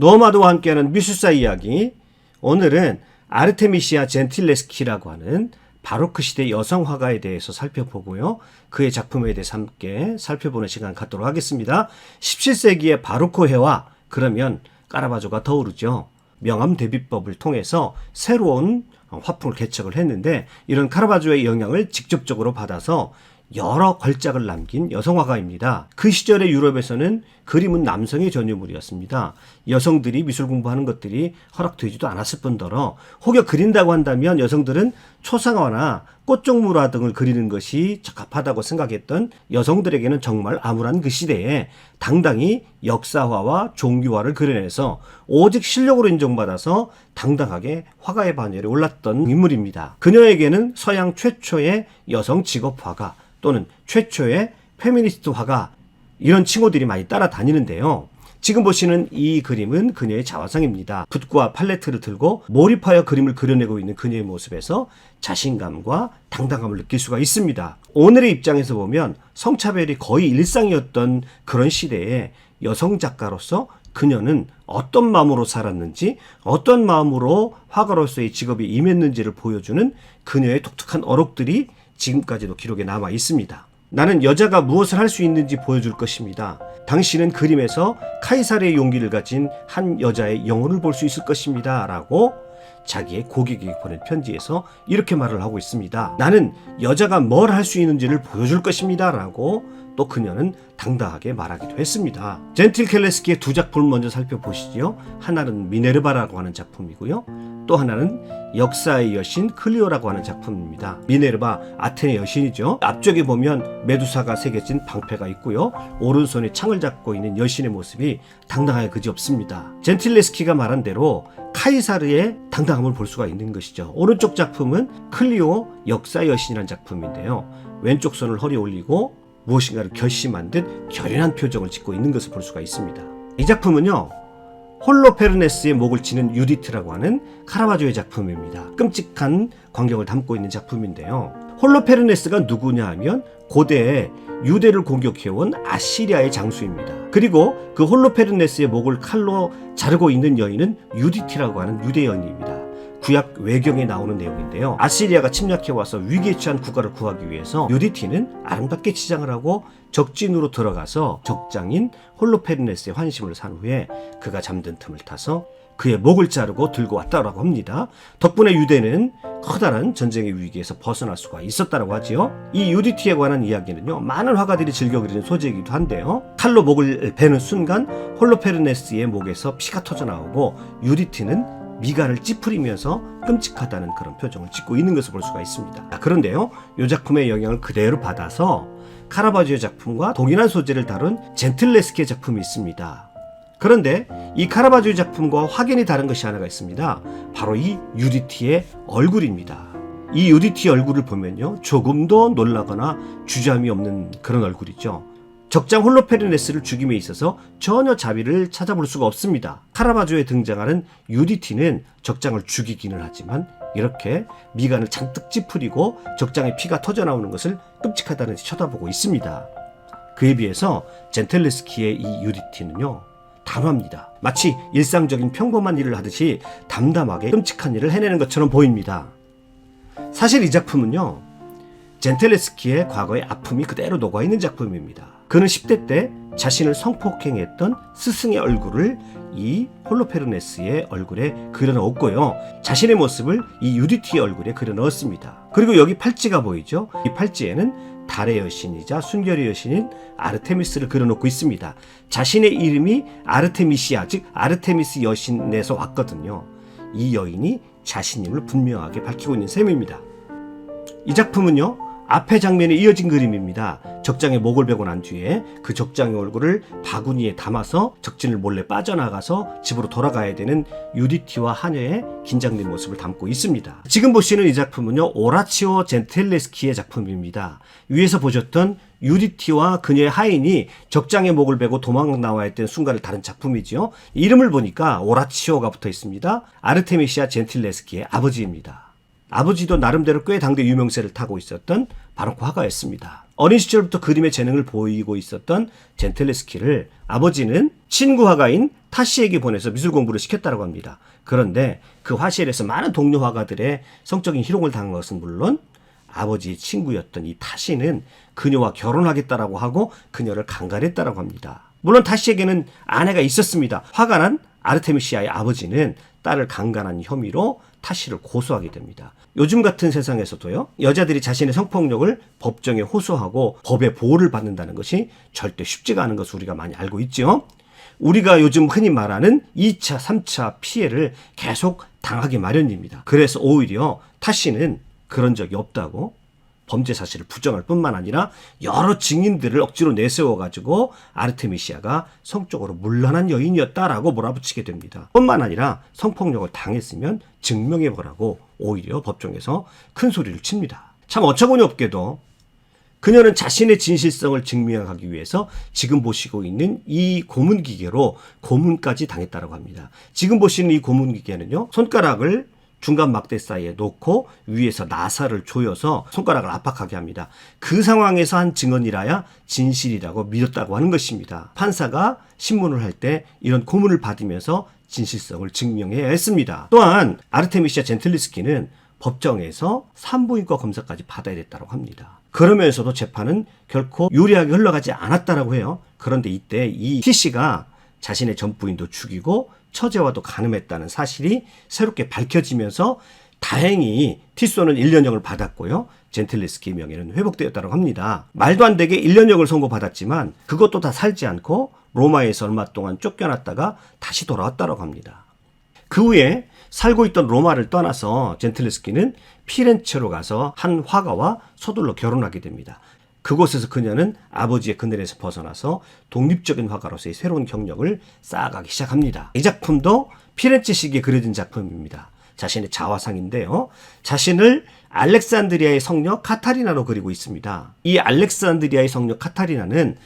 노마드와 함께하는 미술사 이야기. 오늘은 아르테미시아 젠틸레스키라고 하는 바로크 시대 여성 화가에 대해서 살펴보고요. 그의 작품에 대해서 함께 살펴보는 시간 갖도록 하겠습니다. 17세기의 바로크 회화 그러면 까라바조가 떠오르죠. 명암 대비법을 통해서 새로운 화풍을 개척을 했는데 이런 카라바조의 영향을 직접적으로 받아서 여러 걸작을 남긴 여성 화가입니다. 그 시절의 유럽에서는 그림은 남성의 전유물이었습니다. 여성들이 미술 공부하는 것들이 허락되지도 않았을 뿐더러 혹여 그린다고 한다면 여성들은 초상화나 꽃종무라 등을 그리는 것이 적합하다고 생각했던 여성들에게는 정말 암울한 그 시대에 당당히 역사화와 종교화를 그려내서 오직 실력으로 인정받아서 당당하게 화가의 반열에 올랐던 인물입니다. 그녀에게는 서양 최초의 여성 직업 화가 또는 최초의 페미니스트 화가 이런 칭호들이 많이 따라다니는데요. 지금 보시는 이 그림은 그녀의 자화상입니다. 붓과 팔레트를 들고 몰입하여 그림을 그려내고 있는 그녀의 모습에서 자신감과 당당함을 느낄 수가 있습니다. 오늘의 입장에서 보면 성차별이 거의 일상이었던 그런 시대에 여성 작가로서 그녀는 어떤 마음으로 살았는지, 어떤 마음으로 화가로서의 직업에 임했는지를 보여주는 그녀의 독특한 어록들이 지금까지도 기록에 남아 있습니다. 나는 여자가 무엇을 할 수 있는지 보여줄 것입니다. 당신은 그림에서 카이사르의 용기를 가진 한 여자의 영혼을 볼 수 있을 것입니다. 라고 자기의 고객에게 보낸 편지에서 이렇게 말을 하고 있습니다. 나는 여자가 뭘 할 수 있는지를 보여줄 것입니다. 라고 또 그녀는 당당하게 말하기도 했습니다. 젠틸 켈레스키의 두 작품을 먼저 살펴보시죠. 하나는 미네르바라고 하는 작품이고요. 또 하나는 역사의 여신 클리오라고 하는 작품입니다. 미네르바 아테네 여신이죠. 앞쪽에 보면 메두사가 새겨진 방패가 있고요. 오른손에 창을 잡고 있는 여신의 모습이 당당하게 그지없습니다. 젠틸레스키가 말한 대로 카이사르의 당당함을 볼 수가 있는 것이죠. 오른쪽 작품은 클리오 역사 여신이라는 작품인데요. 왼쪽 손을 허리 올리고 무엇인가를 결심한 듯 결연한 표정을 짓고 있는 것을 볼 수가 있습니다. 이 작품은요. 홀로페르네스의 목을 치는 유디트라고 하는 카라바조의 작품입니다. 끔찍한 광경을 담고 있는 작품인데요. 홀로페르네스가 누구냐 하면 고대에 유대를 공격해온 아시리아의 장수입니다. 그리고 그 홀로페르네스의 목을 칼로 자르고 있는 여인은 유디티라고 하는 유대 여인입니다. 구약 외경에 나오는 내용인데요. 아시리아가 침략해 와서 위기에 처한 국가를 구하기 위해서 유디티는 아름답게 치장을 하고 적진으로 들어가서 적장인 홀로페르네스의 환심을 산 후에 그가 잠든 틈을 타서 그의 목을 자르고 들고 왔다라고 합니다. 덕분에 유대는 커다란 전쟁의 위기에서 벗어날 수가 있었다라고 하지요. 이 유디티에 관한 이야기는요. 많은 화가들이 즐겨 그리는 소재이기도 한데요. 칼로 목을 베는 순간 홀로페르네스의 목에서 피가 터져 나오고 유디티는 미간을 찌푸리면서 끔찍하다는 그런 표정을 짓고 있는 것을 볼 수가 있습니다. 그런데요, 이 작품의 영향을 그대로 받아서 카라바조의 작품과 동일한 소재를 다룬 젠틀레스키의 작품이 있습니다. 그런데 이 카라바조의 작품과 확연히 다른 것이 하나가 있습니다. 바로 이 유디티의 얼굴입니다. 이 유디티의 얼굴을 보면요, 조금도 놀라거나 주저함이 없는 그런 얼굴이죠. 적장 홀로페르네스를 죽임에 있어서 전혀 자비를 찾아볼 수가 없습니다. 카라바조에 등장하는 유디티는 적장을 죽이기는 하지만 이렇게 미간을 잔뜩 찌푸리고 적장의 피가 터져 나오는 것을 끔찍하다는 듯이 쳐다보고 있습니다. 그에 비해서 젠텔레스키의 이 유디티는요. 단호합니다. 마치 일상적인 평범한 일을 하듯이 담담하게 끔찍한 일을 해내는 것처럼 보입니다. 사실 이 작품은요. 젠텔레스키의 과거의 아픔이 그대로 녹아 있는 작품입니다. 그는 10대 때 자신을 성폭행했던 스승의 얼굴을 이 홀로페르네스의 얼굴에 그려넣었고요. 자신의 모습을 이 유디티의 얼굴에 그려넣었습니다. 그리고 여기 팔찌가 보이죠? 이 팔찌에는 달의 여신이자 순결의 여신인 아르테미스를 그려놓고 있습니다. 자신의 이름이 아르테미시아, 즉 아르테미스 여신에서 왔거든요. 이 여인이 자신임을 분명하게 밝히고 있는 셈입니다. 이 작품은요, 앞에 장면에 이어진 그림입니다. 적장의 목을 베고 난 뒤에 그 적장의 얼굴을 바구니에 담아서 적진을 몰래 빠져나가서 집으로 돌아가야 되는 유디티와 하녀의 긴장된 모습을 담고 있습니다. 지금 보시는 이 작품은요, 오라치오 젠텔레스키의 작품입니다. 위에서 보셨던 유디티와 그녀의 하인이 적장의 목을 베고 도망 나와야 했던 순간을 다른 작품이지요. 이름을 보니까 오라치오가 붙어 있습니다. 아르테미시아 젠틸레스키의 아버지입니다. 아버지도 나름대로 꽤 당대 유명세를 타고 있었던 바로크 화가였습니다. 어린 시절부터 그림의 재능을 보이고 있었던 젠텔레스키를 아버지는 친구 화가인 타시에게 보내서 미술 공부를 시켰다고 합니다. 그런데 그 화실에서 많은 동료 화가들의 성적인 희롱을 당한 것은 물론 아버지의 친구였던 이 타시는 그녀와 결혼하겠다라고 하고 그녀를 강간했다라고 합니다. 물론 타시에게는 아내가 있었습니다. 화가 난 아르테미시아의 아버지는 딸을 강간한 혐의로 타시를 고소하게 됩니다. 요즘 같은 세상에서도요, 여자들이 자신의 성폭력을 법정에 호소하고 법의 보호를 받는다는 것이 절대 쉽지가 않은 것을 우리가 많이 알고 있죠. 우리가 요즘 흔히 말하는 2차, 3차 피해를 계속 당하기 마련입니다. 그래서 오히려 타시는 그런 적이 없다고 범죄 사실을 부정할 뿐만 아니라 여러 증인들을 억지로 내세워 가지고 아르테미시아가 성적으로 문란한 여인이었다라고 몰아붙이게 됩니다. 뿐만 아니라 성폭력을 당했으면 증명해 보라고 오히려 법정에서 큰 소리를 칩니다. 참 어처구니 없게도 그녀는 자신의 진실성을 증명하기 위해서 지금 보시고 있는 이 고문 기계로 고문까지 당했다고 합니다. 지금 보시는 이 고문 기계는요, 손가락을 중간 막대 사이에 놓고 위에서 나사를 조여서 손가락을 압박하게 합니다. 그 상황에서 한 증언이라야 진실이라고 믿었다고 하는 것입니다. 판사가 신문을 할 때 이런 고문을 받으면서 진실성을 증명해야 했습니다. 또한 아르테미시아 젠틀리스키는 법정에서 산부인과 검사까지 받아야 됐다고 합니다. 그러면서도 재판은 결코 유리하게 흘러가지 않았다라고 해요. 그런데 이때 이 T씨가 자신의 전 부인도 죽이고 처제와도 간음했다는 사실이 새롭게 밝혀지면서 다행히 티소는 1년형을 받았고요. 젠틀리스키 명예는 회복되었다고 합니다. 말도 안 되게 1년형을 선고받았지만 그것도 다 살지 않고 로마에서 얼마 동안 쫓겨났다가 다시 돌아왔다고 합니다. 그 후에 살고 있던 로마를 떠나서 젠틀리스키는 피렌체로 가서 한 화가와 서둘러 결혼하게 됩니다. 그곳에서 그녀는 아버지의 그늘에서 벗어나서 독립적인 화가로서의 새로운 경력을 쌓아가기 시작합니다. 이 작품도 피렌체식에 그려진 작품입니다. 자신의 자화상인데요. 자신을 알렉산드리아의 성녀 카타리나로 그리고 있습니다. 이 알렉산드리아의 성녀 카타리나는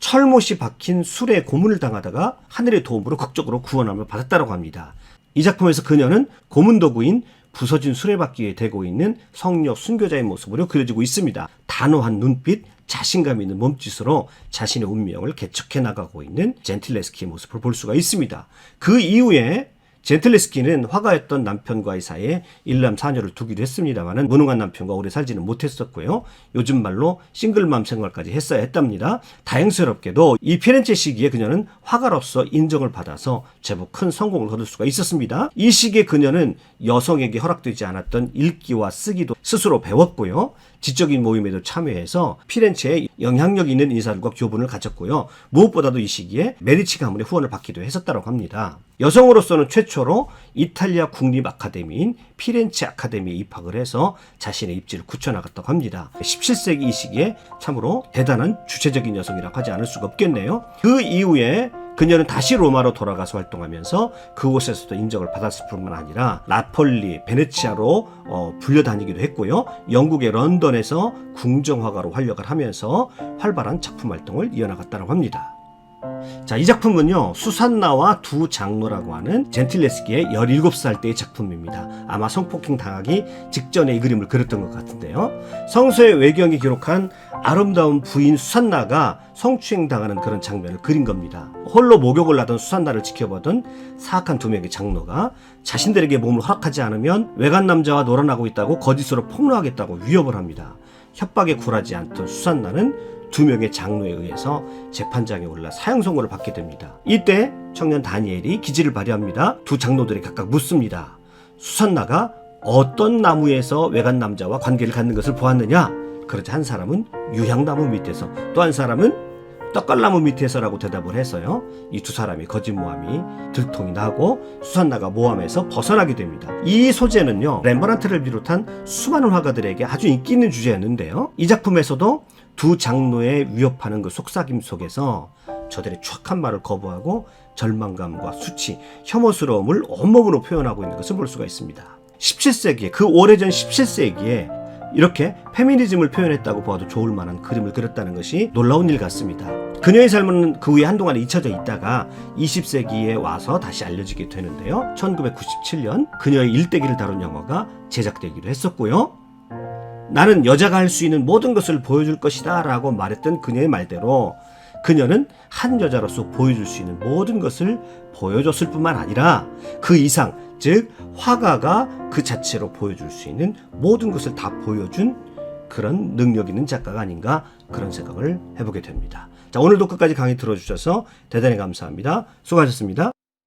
철못이 박힌 술에 고문을 당하다가 하늘의 도움으로 극적으로 구원함을 받았다고 합니다. 이 작품에서 그녀는 고문 도구인 부서진 수레바퀴에 대고 있는 성녀 순교자의 모습으로 그려지고 있습니다. 단호한 눈빛, 자신감 있는 몸짓으로 자신의 운명을 개척해 나가고 있는 젠틀레스키의 모습을 볼 수가 있습니다. 그 이후에 젠틀레스키는 화가였던 남편과의 사이에 일남 사녀를 두기도 했습니다만은 무능한 남편과 오래 살지는 못했었고요. 요즘 말로 싱글맘 생활까지 했어야 했답니다. 다행스럽게도 이 피렌체 시기에 그녀는 화가로서 인정을 받아서 제법 큰 성공을 거둘 수가 있었습니다. 이 시기에 그녀는 여성에게 허락되지 않았던 읽기와 쓰기도 스스로 배웠고요. 지적인 모임에도 참여해서 피렌체에 영향력 있는 인사들과 교분을 가졌고요. 무엇보다도 이 시기에 메디치 가문의 후원을 받기도 했었다고 합니다. 여성으로서는 최초로 이탈리아 국립 아카데미인 피렌체 아카데미에 입학을 해서 자신의 입지를 굳혀나갔다고 합니다. 17세기 이 시기에 참으로 대단한 주체적인 여성이라고 하지 않을 수가 없겠네요. 그 이후에 그녀는 다시 로마로 돌아가서 활동하면서 그곳에서도 인정을 받았을 뿐만 아니라 나폴리, 베네치아로 어, 불려다니기도 했고요. 영국의 런던에서 궁정화가로 활약을 하면서 활발한 작품 활동을 이어나갔다고 합니다. 자, 이 작품은요, 수산나와 두 장로라고 하는 젠틸레스키의 17살 때의 작품입니다. 아마 성폭행 당하기 직전에 이 그림을 그렸던 것 같은데요. 성서의 외경이 기록한 아름다운 부인 수산나가 성추행 당하는 그런 장면을 그린 겁니다. 홀로 목욕을 하던 수산나를 지켜보던 사악한 두 명의 장로가 자신들에게 몸을 허락하지 않으면 외간 남자와 놀아나고 있다고 거짓으로 폭로하겠다고 위협을 합니다. 협박에 굴하지 않던 수산나는 두 명의 장로에 의해서 재판장에 올라 사형 선고를 받게 됩니다. 이때 청년 다니엘이 기지를 발휘합니다. 두 장로들이 각각 묻습니다. 수산나가 어떤 나무에서 외간 남자와 관계를 갖는 것을 보았느냐? 그러자 한 사람은 유향나무 밑에서 또 한 사람은 떡갈나무 밑에서라고 대답을 해서요. 이 두 사람이 거짓 모함이 들통이 나고 수산나가 모함에서 벗어나게 됩니다. 이 소재는요. 렘버란트를 비롯한 수많은 화가들에게 아주 인기 있는 주제였는데요. 이 작품에서도 두 장로의 위협하는 그 속삭임 속에서 저들의 추악한 말을 거부하고 절망감과 수치, 혐오스러움을 온몸으로 표현하고 있는 것을 볼 수가 있습니다. 17세기에 그 오래전 17세기에 이렇게 페미니즘을 표현했다고 봐도 좋을 만한 그림을 그렸다는 것이 놀라운 일 같습니다. 그녀의 삶은 그 후에 한동안 잊혀져 있다가 20세기에 와서 다시 알려지게 되는데요. 1997년 그녀의 일대기를 다룬 영화가 제작되기도 했었고요. 나는 여자가 할 수 있는 모든 것을 보여줄 것이다 라고 말했던 그녀의 말대로 그녀는 한 여자로서 보여줄 수 있는 모든 것을 보여줬을 뿐만 아니라 그 이상, 즉 화가가 그 자체로 보여줄 수 있는 모든 것을 다 보여준 그런 능력 있는 작가가 아닌가 그런 생각을 해보게 됩니다. 자, 오늘도 끝까지 강의 들어주셔서 대단히 감사합니다. 수고하셨습니다.